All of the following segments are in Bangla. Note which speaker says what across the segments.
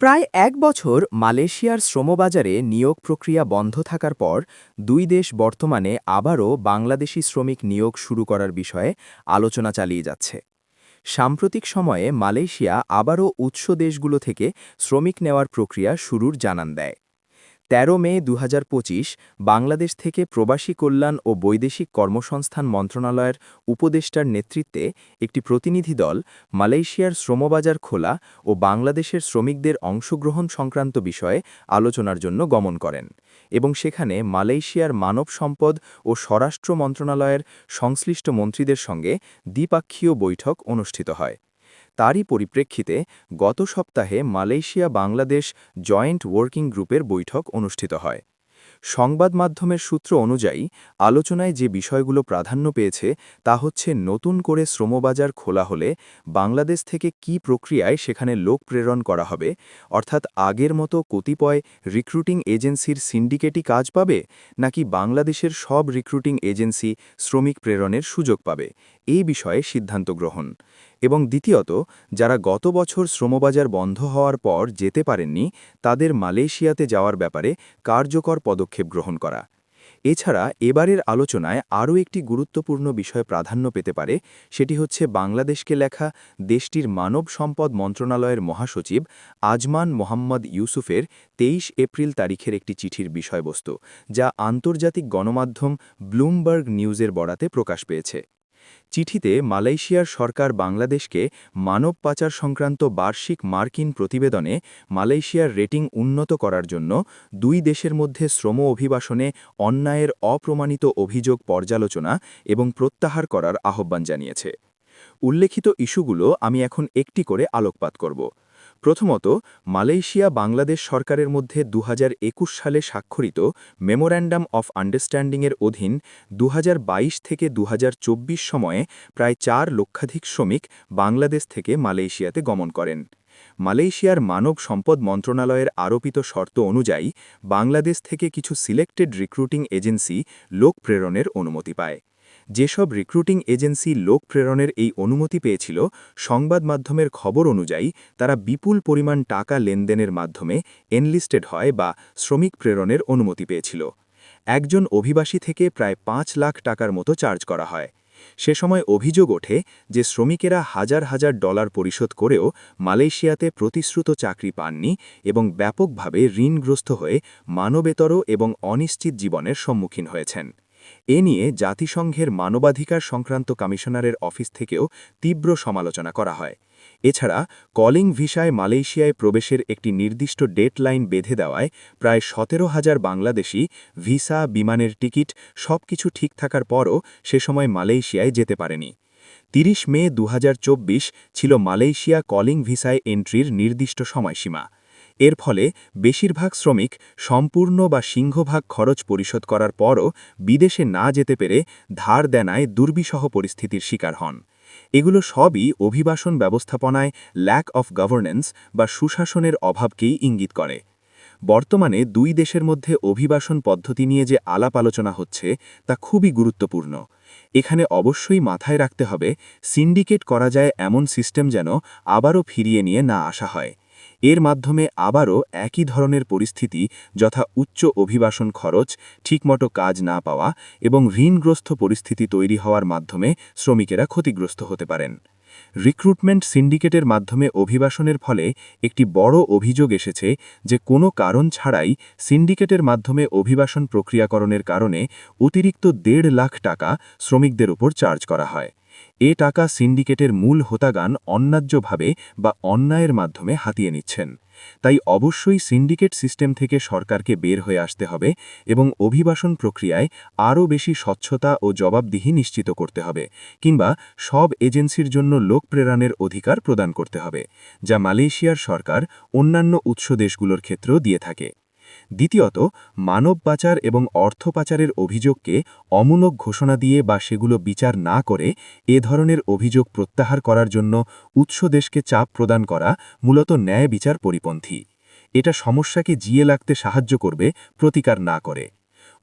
Speaker 1: প্রায় এক বছর মালয়েশিয়ার শ্রমবাজারে নিয়োগ প্রক্রিয়া বন্ধ থাকার পর দুই দেশ বর্তমানে আবারও বাংলাদেশি শ্রমিক নিয়োগ শুরু করার বিষয়ে আলোচনা চালিয়ে যাচ্ছে। সাম্প্রতিক সময়ে মালয়েশিয়া আবারও উৎস দেশগুলো থেকে শ্রমিক নেওয়ার প্রক্রিয়া শুরুর জানান দেয়। ১৩ মে দু হাজার পঁচিশ, বাংলাদেশ থেকে প্রবাসী কল্যাণ ও বৈদেশিক কর্মসংস্থান মন্ত্রণালয়ের উপদেষ্টার নেতৃত্বে একটি প্রতিনিধি দল মালয়েশিয়ার শ্রমবাজার খোলা ও বাংলাদেশের শ্রমিকদের অংশগ্রহণ সংক্রান্ত বিষয়ে আলোচনার জন্য গমন করেন এবং সেখানে মালয়েশিয়ার মানব সম্পদ ও স্বরাষ্ট্র মন্ত্রণালয়ের সংশ্লিষ্ট মন্ত্রীদের সঙ্গে দ্বিপাক্ষীয় বৈঠক অনুষ্ঠিত হয়। তারই পরিপ্রেক্ষিতে গত সপ্তাহে মালয়েশিয়া বাংলাদেশ জয়েন্ট ওয়ার্কিং গ্রুপের বৈঠক অনুষ্ঠিত হয়। সংবাদ মাধ্যমের সূত্র অনুযায়ী, আলোচনায় যে বিষয়গুলো প্রাধান্য পেয়েছে তা হচ্ছে নতুন করে শ্রমবাজার খোলা হলে বাংলাদেশ থেকে কি প্রক্রিয়ায় সেখানে লোক প্রেরণ করা হবে, অর্থাৎ আগের মতো কতিপয় রিক্রুটিং এজেন্সির সিন্ডিকেটই কাজ পাবে, নাকি বাংলাদেশের সব রিক্রুটিং এজেন্সি শ্রমিক প্রেরণের সুযোগ পাবে, এই বিষয়ে সিদ্ধান্ত গ্রহণ। এবং দ্বিতীয়ত, যারা গত বছর শ্রমবাজার বন্ধ হওয়ার পর যেতে পারেননি, তাদের মালয়েশিয়াতে যাওয়ার ব্যাপারে কার্যকর পদক্ষেপ গ্রহণ করা। এছাড়া এবারের আলোচনায় আরও একটি গুরুত্বপূর্ণ বিষয় প্রাধান্য পেতে পারে, সেটি হচ্ছে বাংলাদেশকে লেখা দেশটির মানব সম্পদ মন্ত্রণালয়ের মহাসচিব আজমান মোহাম্মদ ইউসুফের তেইশ এপ্রিল তারিখের একটি চিঠির বিষয়বস্তু, যা আন্তর্জাতিক গণমাধ্যম ব্লুমবার্গ নিউজের বরাতে প্রকাশ পেয়েছে। চিঠিতে মালয়েশিয়ার সরকার বাংলাদেশকে মানব পাচার সংক্রান্ত বার্ষিক মার্কিন প্রতিবেদনে মালয়েশিয়ার রেটিং উন্নত করার জন্য দুই দেশের মধ্যে শ্রম অভিবাসনে অন্যায়ের অপ্রমাণিত অভিযোগ পর্যালোচনা এবং প্রত্যাহার করার আহ্বান জানিয়েছে। উল্লেখিত ইস্যুগুলো আমি এখন একটি করে আলোকপাত করব। প্রথমত, মালয়েশিয়া বাংলাদেশ সরকারের মধ্যে দু হাজার একুশ সালে স্বাক্ষরিত মেমোর্যান্ডাম অফ আন্ডারস্ট্যান্ডিংয়ের অধীন দু হাজার বাইশ থেকে দু হাজার চব্বিশ সময়ে প্রায় চার লক্ষাধিক শ্রমিক বাংলাদেশ থেকে মালয়েশিয়াতে গমন করেন। মালয়েশিয়ার মানব সম্পদ মন্ত্রণালয়ের আরোপিত শর্ত অনুযায়ী বাংলাদেশ থেকে কিছু সিলেক্টেড রিক্রুটিং এজেন্সি লোক প্রেরণের অনুমতি পায়। যেসব রিক্রুটিং এজেন্সি লোক প্রেরণের এই অনুমতি পেয়েছিল, সংবাদ মাধ্যমের খবর অনুযায়ী তারা বিপুল পরিমাণ টাকা লেনদেনের মাধ্যমে এনলিস্টেড হয় বা শ্রমিক প্রেরণের অনুমতি পেয়েছিল। একজন অভিবাসী থেকে প্রায় পাঁচ লাখ টাকার মতো চার্জ করা হয়। সে সময় অভিযোগ ওঠে যে শ্রমিকেরা হাজার হাজার ডলার পরিশোধ করেও মালয়েশিয়াতে প্রতিশ্রুত চাকরি পাননি এবং ব্যাপকভাবে ঋণগ্রস্ত হয়ে মানবেতর এবং অনিশ্চিত জীবনের সম্মুখীন হয়েছেন। এ নিয়ে জাতিসংঘের মানবাধিকার সংক্রান্ত কমিশনারের অফিস থেকেও তীব্র সমালোচনা করা হয়। এছাড়া, কলিং ভিসায় মালয়েশিয়ায় প্রবেশের একটি নির্দিষ্ট ডেটলাইন বেঁধে দেওয়ায় প্রায় সতেরো হাজার বাংলাদেশি ভিসা, বিমানের টিকিট সব কিছু ঠিক থাকার পরও সে সময় মালয়েশিয়ায় যেতে পারেনি। তিরিশ মে দু হাজার চব্বিশ ছিল মালয়েশিয়া কলিং ভিসায় এন্ট্রির নির্দিষ্ট সময়সীমা। এর ফলে বেশিরভাগ শ্রমিক সম্পূর্ণ বা সিংহভাগ খরচ পরিশোধ করার পরও বিদেশে না যেতে পেরে ধার দেনায় দুর্বিষহ পরিস্থিতির শিকার হন। এগুলো সবই অভিবাসন ব্যবস্থাপনায় ল্যাক অফ গভর্নেন্স বা সুশাসনের অভাবকেই ইঙ্গিত করে। বর্তমানে দুই দেশের মধ্যে অভিবাসন পদ্ধতি নিয়ে যে আলাপ আলোচনা হচ্ছে, তা খুবই গুরুত্বপূর্ণ। এখানে অবশ্যই মাথায় রাখতে হবে, সিন্ডিকেট করা যায় এমন সিস্টেম যেন আবারও ফিরিয়ে নিয়ে না আসা হয়। এর মাধ্যমে আবারও একই ধরনের পরিস্থিতি যথা উচ্চ অভিবাসন খরচ, ঠিকমতো কাজ না পাওয়া এবং ঋণগ্রস্ত পরিস্থিতি তৈরি হওয়ার মাধ্যমে শ্রমিকেরা ক্ষতিগ্রস্ত হতে পারেন। রিক্রুটমেন্ট সিন্ডিকেটের মাধ্যমে অভিবাসনের ফলে একটি বড় অভিযোগ এসেছে যে কোনো কারণ ছাড়াই সিন্ডিকেটের মাধ্যমে অভিবাসন প্রক্রিয়াকরণের কারণে অতিরিক্ত দেড় লাখ টাকা শ্রমিকদের উপর চার্জ করা হয়। এ টাকা সিন্ডিকেটের মূল হোতাগান অন্যায্যভাবে বা অন্যায়ের মাধ্যমে হাতিয়ে নিচ্ছেন। তাই অবশ্যই সিন্ডিকেট সিস্টেম থেকে সরকারকে বের হয়ে আসতে হবে এবং অভিবাসন প্রক্রিয়ায় আরও বেশি স্বচ্ছতা ও জবাবদিহি নিশ্চিত করতে হবে কিংবা সব এজেন্সির জন্য লোক প্রেরণের অধিকার প্রদান করতে হবে, যা মালয়েশিয়ার সরকার অন্যান্য উৎস দেশগুলোর ক্ষেত্রেও দিয়ে থাকে। দ্বিতীয়ত, মানব পাচার এবং অর্থ পাচারের অভিযোগকে অমূলক ঘোষণা দিয়ে বা সেগুলো বিচার না করে এ ধরনের অভিযোগ প্রত্যাহার করার জন্য উৎস দেশকে চাপ প্রদান করা মূলত ন্যায় বিচার পরিপন্থী। এটা সমস্যাকে জিয়ে লাগতে সাহায্য করবে, প্রতিকার না করে।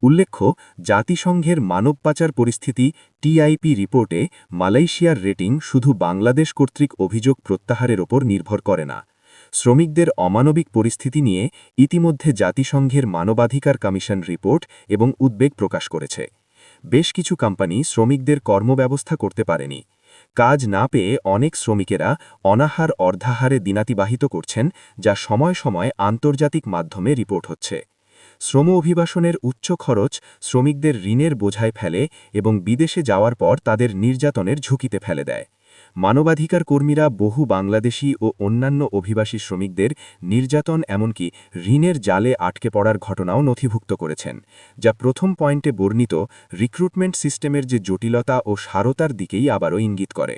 Speaker 1: উল্লেখ্য, জাতিসংঘের মানব পাচার পরিস্থিতি টিআইপি রিপোর্টে মালয়েশিয়ার রেটিং শুধু বাংলাদেশ কর্তৃক অভিযোগ প্রত্যাহারের ওপর নির্ভর করে না।
Speaker 2: শ্রমিকদের অমানবিক পরিস্থিতি নিয়ে ইতিমধ্যে জাতিসংঘের মানবাধিকার কমিশন রিপোর্ট এবং উদ্বেগ প্রকাশ করেছে। বেশ কিছু কোম্পানি শ্রমিকদের কর্মব্যবস্থা করতে পারেনি। কাজ না পেয়ে অনেক শ্রমিকেরা অনাহার অর্ধাহারে দিনাতিবাহিত করছেন, যা সময় সময় আন্তর্জাতিক মাধ্যমে রিপোর্ট হচ্ছে। শ্রম অভিবাসনের উচ্চ খরচ শ্রমিকদের ঋণের বোঝায় ফেলে এবং বিদেশে যাওয়ার পর তাদের নির্যাতনের ঝুঁকিতে ফেলে দেয়। মানবাধিকার কর্মীরা বহু বাংলাদেশি ও অন্যান্য অভিবাসী শ্রমিকদের নির্যাতন এমনকি ঋণের জালে আটকে পড়ার ঘটনাও নথিভুক্ত করেছেন, যা প্রথম পয়েন্টে বর্ণিত রিক্রুটমেন্ট সিস্টেমের যে জটিলতা ও সারতার দিকেই আবারও ইঙ্গিত করে।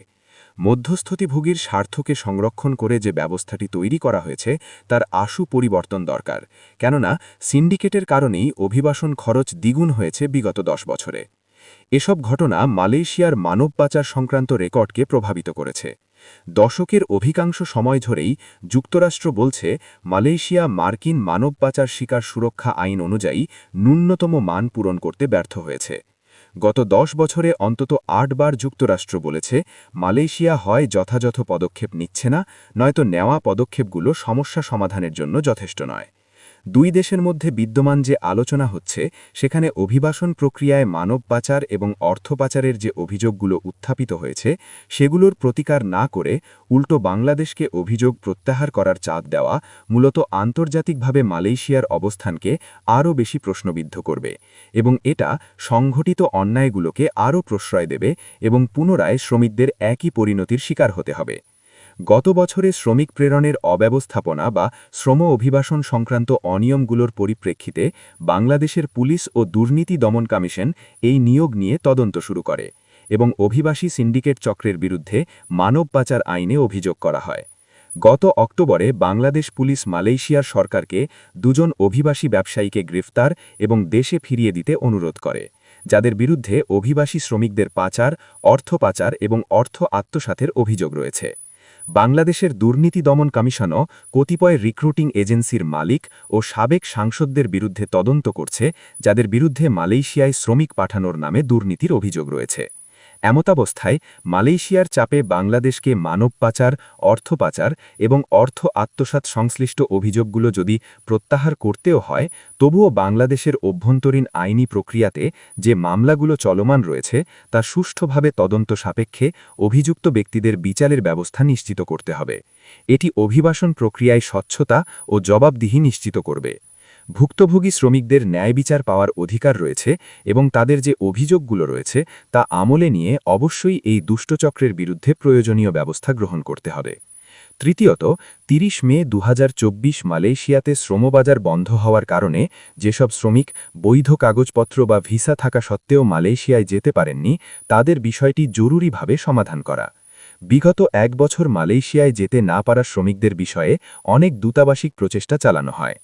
Speaker 2: মধ্যস্থতিভোগীর স্বার্থকে সংরক্ষণ করে যে ব্যবস্থাটি তৈরি করা হয়েছে, তার আশু পরিবর্তন দরকার, কেননা সিন্ডিকেটের কারণেই অভিবাসন খরচ দ্বিগুণ হয়েছে বিগত দশ বছরে। এসব ঘটনা মালয়েশিয়ার মানব পাচার সংক্রান্ত রেকর্ডকে প্রভাবিত করেছে। দশকের অধিকাংশ সময় ধরেই যুক্তরাষ্ট্র বলছে, মালয়েশিয়া মার্কিন মানব পাচার শিকার সুরক্ষা আইন অনুযায়ী ন্যূনতম মান পূরণ করতে ব্যর্থ হয়েছে। গত দশ বছরে অন্তত আটবার যুক্তরাষ্ট্র বলেছে, মালয়েশিয়া হয় যথাযথ পদক্ষেপ নিচ্ছে না, নয়তো নেওয়া পদক্ষেপগুলো সমস্যা সমাধানের জন্য যথেষ্ট নয়। দুই দেশের মধ্যে বিদ্যমান যে আলোচনা হচ্ছে, সেখানে অভিবাসন প্রক্রিয়ায় মানব পাচার এবং অর্থ পাচারের যে অভিযোগগুলো উত্থাপিত হয়েছে, সেগুলোর প্রতিকার না করে উল্টো বাংলাদেশকে অভিযোগ প্রত্যাহার করার চাপ দেওয়া মূলত আন্তর্জাতিকভাবে মালয়েশিয়ার অবস্থানকে আরও বেশি প্রশ্নবিদ্ধ করবে এবং এটা সংঘটিত অন্যায়গুলোকে আরও প্রশ্রয় দেবে এবং পুনরায় শ্রমিকদের একই পরিণতির শিকার হতে হবে। গত বছরে শ্রমিক প্রেরণের অব্যবস্থাপনা বা শ্রম অভিবাসন সংক্রান্ত অনিয়মগুলোর পরিপ্রেক্ষিতে বাংলাদেশের পুলিশ ও দুর্নীতি দমন কমিশন এই নিয়োগ নিয়ে তদন্ত শুরু করে এবং অভিবাসী সিন্ডিকেট চক্রের বিরুদ্ধে মানব পাচার আইনে অভিযোগ করা হয়। গত অক্টোবরে বাংলাদেশ পুলিশ মালয়েশিয়ার সরকারকে দুজন অভিবাসী ব্যবসায়ীকে গ্রেফতার এবং দেশে ফিরিয়ে দিতে অনুরোধ করে, যাদের বিরুদ্ধে অভিবাসী শ্রমিকদের পাচার, অর্থ পাচার এবং অর্থ আত্মসাতের অভিযোগ রয়েছে। বাংলাদেশের দুর্নীতি দমন কমিশনও কতিপয় রিক্রুটিং এজেন্সির মালিক ও সাবেক সাংসদদের বিরুদ্ধে তদন্ত করছে, যাদের বিরুদ্ধে মালয়েশিয়ায় শ্রমিক পাঠানোর নামে দুর্নীতির অভিযোগ রয়েছে। এমতাবস্থায় মালয়েশিয়ার চাপে বাংলাদেশকে মানব পাচার, অর্থ পাচার এবং অর্থ আত্মসাত সংশ্লিষ্ট অভিযোগগুলো যদি প্রত্যাহার করতেও হয়, তবুও বাংলাদেশের অভ্যন্তরীণ আইনি প্রক্রিয়াতে যে মামলাগুলো চলমান রয়েছে, তা সুষ্ঠুভাবে তদন্ত সাপেক্ষে অভিযুক্ত ব্যক্তিদের বিচারের ব্যবস্থা নিশ্চিত করতে হবে। এটি অভিবাসন প্রক্রিয়ায় স্বচ্ছতা ও জবাবদিহি নিশ্চিত করবে। ভুক্তভোগী শ্রমিকদের ন্যায় বিচার পাওয়ার অধিকার রয়েছে এবং তাদের যে অভিযোগগুলো রয়েছে তা আমলে নিয়ে অবশ্যই এই দুষ্টচক্রের বিরুদ্ধে প্রয়োজনীয় ব্যবস্থা গ্রহণ করতে হবে। তৃতীয়ত ৩০ মে দু হাজার চব্বিশ মালয়েশিয়াতে শ্রমবাজার বন্ধ হওয়ার কারণে যেসব শ্রমিক বৈধ কাগজপত্র বা ভিসা থাকা সত্ত্বেও মালয়েশিয়ায় যেতে পারেননি, তাদের বিষয়টি জরুরিভাবে সমাধান করা। বিগত এক বছর মালয়েশিয়ায় যেতে না পারা শ্রমিকদের বিষয়ে অনেক দূতাবাসিক প্রচেষ্টা চালানো হয়।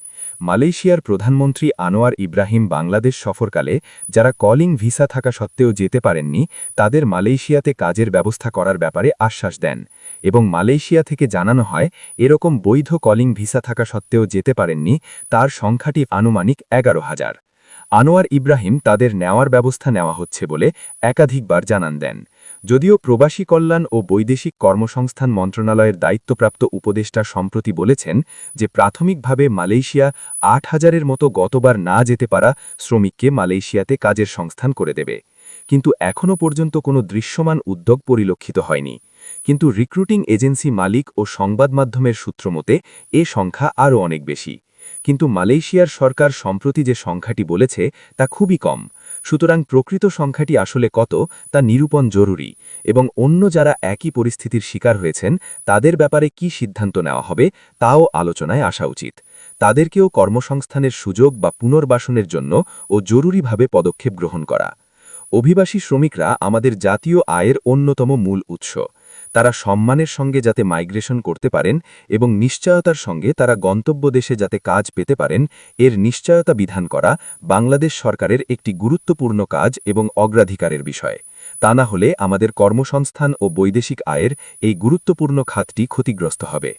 Speaker 2: মালয়েশিয়ার প্রধানমন্ত্রী আনোয়ার ইব্রাহিম বাংলাদেশ সফরকালে, যারা কলিং ভিসা থাকা সত্ত্বেও যেতে পারেননি, তাদের মালয়েশিয়াতে কাজের ব্যবস্থা করার ব্যাপারে আশ্বাস দেন এবং মালয়েশিয়া থেকে জানানো হয়, এরকম বৈধ কলিং ভিসা থাকা সত্ত্বেও যেতে পারেননি, তার সংখ্যাটি আনুমানিক এগারো হাজার। আনোয়ার ইব্রাহিম তাদের নেওয়ার ব্যবস্থা নেওয়া হচ্ছে বলে একাধিকবার জানান দেন। যদিও প্রবাসী কল্যাণ ও বৈদেশিক কর্মসংস্থান মন্ত্রণালয়ের দায়িত্বপ্রাপ্ত উপদেষ্টা সম্প্রতি বলেছেন যে প্রাথমিকভাবে মালয়েশিয়া আট হাজারের মতো গতবার না যেতে পারা শ্রমিককে মালয়েশিয়াতে কাজের সংস্থান করে দেবে। কিন্তু এখনও পর্যন্ত কোনো দৃশ্যমান উদ্যোগ পরিলক্ষিত হয়নি। কিন্তু রিক্রুটিং এজেন্সি মালিক ও সংবাদ মাধ্যমের সূত্রমতে এ সংখ্যা আরও অনেক বেশি। কিন্তু মালয়েশিয়ার সরকার সম্প্রতি যে সংখ্যাটি বলেছে, তা খুবই কম। সুতরাং প্রকৃত সংখ্যাটি আসলে কত তা নিরূপণ জরুরি, এবং অন্য যারা একই পরিস্থিতির শিকার হয়েছেন, তাদের ব্যাপারে কি সিদ্ধান্ত নেওয়া হবে, তাও আলোচনায় আসা উচিত। তাদেরকেও কর্মসংস্থানের সুযোগ বা পুনর্বাসনের জন্য ও জরুরিভাবে পদক্ষেপ গ্রহণ করা। অভিবাসী শ্রমিকরা আমাদের জাতীয় আয়ের অন্যতম মূল উৎস। তারা সম্মানের সঙ্গে যাতে মাইগ্রেশন করতে পারেন এবং নিশ্চয়তার সঙ্গে তারা গন্তব্য দেশে যাতে কাজ পেতে পারেন, এর নিশ্চয়তা বিধান করা বাংলাদেশ সরকারের একটি গুরুত্বপূর্ণ কাজ এবং অগ্রাধিকারের বিষয়। তা না হলে আমাদের কর্মসংস্থান ও বৈদেশিক আয়ের এই গুরুত্বপূর্ণ খাতটি ক্ষতিগ্রস্ত হবে।